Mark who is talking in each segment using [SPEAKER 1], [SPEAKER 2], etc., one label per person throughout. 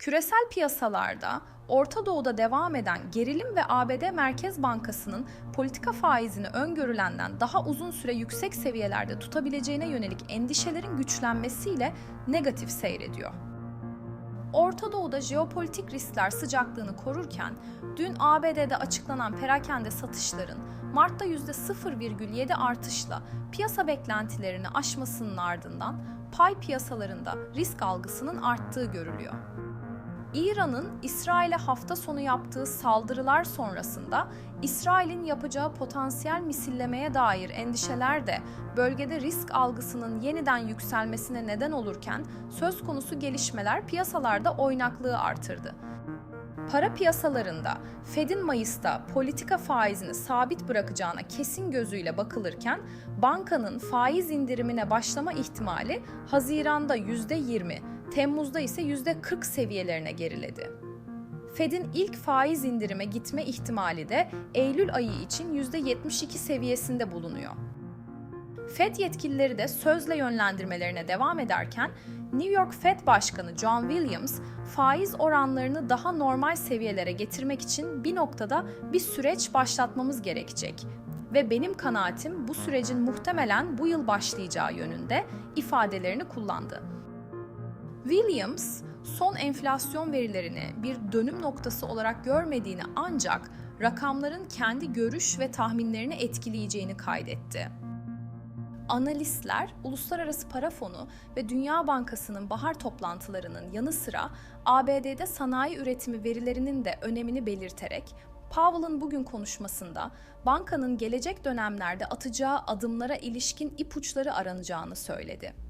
[SPEAKER 1] Küresel piyasalarda Orta Doğu'da devam eden gerilim ve ABD Merkez Bankası'nın politika faizini öngörülenden daha uzun süre yüksek seviyelerde tutabileceğine yönelik endişelerin güçlenmesiyle negatif seyrediyor. Orta Doğu'da jeopolitik riskler sıcaklığını korurken, dün ABD'de açıklanan perakende satışların Mart'ta %0,7 artışla piyasa beklentilerini aşmasının ardından pay piyasalarında risk algısının arttığı görülüyor. İran'ın İsrail'e hafta sonu yaptığı saldırılar sonrasında İsrail'in yapacağı potansiyel misillemeye dair endişeler de bölgede risk algısının yeniden yükselmesine neden olurken söz konusu gelişmeler piyasalarda oynaklığı artırdı. Para piyasalarında Fed'in Mayıs'ta politika faizini sabit bırakacağına kesin gözüyle bakılırken bankanın faiz indirimine başlama ihtimali Haziran'da %20, Temmuz'da ise %40 seviyelerine geriledi. Fed'in ilk faiz indirime gitme ihtimali de Eylül ayı için %72 seviyesinde bulunuyor. Fed yetkilileri de sözle yönlendirmelerine devam ederken New York Fed Başkanı John Williams faiz oranlarını daha normal seviyelere getirmek için bir noktada bir süreç başlatmamız gerekecek ve benim kanaatim bu sürecin muhtemelen bu yıl başlayacağı yönünde ifadelerini kullandı. Williams, son enflasyon verilerini bir dönüm noktası olarak görmediğini ancak rakamların kendi görüş ve tahminlerini etkileyeceğini kaydetti. Analistler, Uluslararası Para Fonu ve Dünya Bankası'nın bahar toplantılarının yanı sıra ABD'de sanayi üretimi verilerinin de önemini belirterek Powell'ın bugün konuşmasında bankanın gelecek dönemlerde atacağı adımlara ilişkin ipuçları aranacağını söyledi.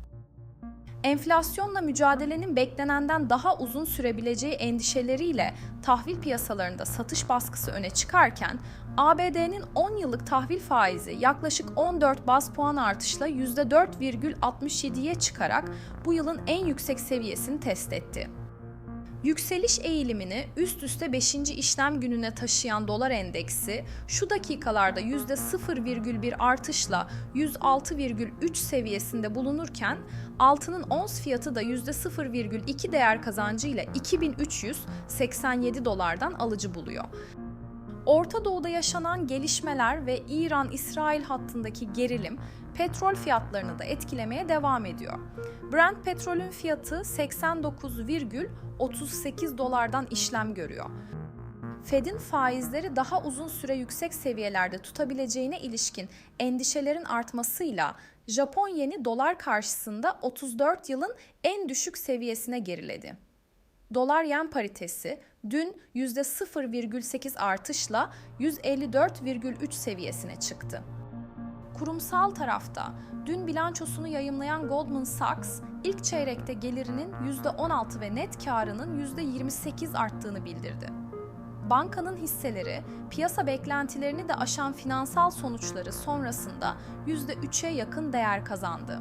[SPEAKER 1] Enflasyonla mücadelenin beklenenden daha uzun sürebileceği endişeleriyle tahvil piyasalarında satış baskısı öne çıkarken ABD'nin 10 yıllık tahvil faizi yaklaşık 14 baz puan artışla %4,67'ye çıkarak bu yılın en yüksek seviyesini test etti. Yükseliş eğilimini üst üste 5. işlem gününe taşıyan dolar endeksi şu dakikalarda %0,1 artışla 106,3 seviyesinde bulunurken altının ons fiyatı da %0,2 değer kazancıyla 2387 dolardan alıcı buluyor. Orta Doğu'da yaşanan gelişmeler ve İran-İsrail hattındaki gerilim petrol fiyatlarını da etkilemeye devam ediyor. Brent petrolün fiyatı 89,38 dolardan işlem görüyor. Fed'in faizleri daha uzun süre yüksek seviyelerde tutabileceğine ilişkin endişelerin artmasıyla Japon yeni dolar karşısında 34 yılın en düşük seviyesine geriledi. Dolar yen paritesi dün %0,8 artışla 154,3 seviyesine çıktı. Kurumsal tarafta dün bilançosunu yayımlayan Goldman Sachs ilk çeyrekte gelirinin %16 ve net karının %28 arttığını bildirdi. Bankanın hisseleri piyasa beklentilerini de aşan finansal sonuçları sonrasında %3'e yakın değer kazandı.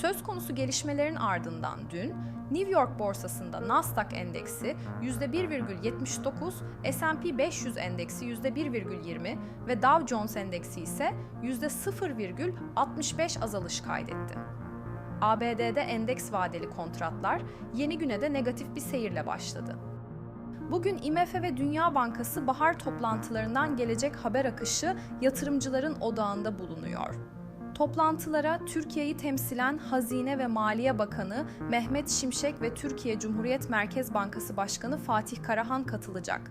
[SPEAKER 1] Söz konusu gelişmelerin ardından dün New York borsasında Nasdaq endeksi %1,79, S&P 500 endeksi %1,20 ve Dow Jones endeksi ise %0,65 azalış kaydetti. ABD'de endeks vadeli kontratlar yeni güne de negatif bir seyirle başladı. Bugün IMF ve Dünya Bankası bahar toplantılarından gelecek haber akışı yatırımcıların odağında bulunuyor. Toplantılara Türkiye'yi temsilen Hazine ve Maliye Bakanı Mehmet Şimşek ve Türkiye Cumhuriyet Merkez Bankası Başkanı Fatih Karahan katılacak.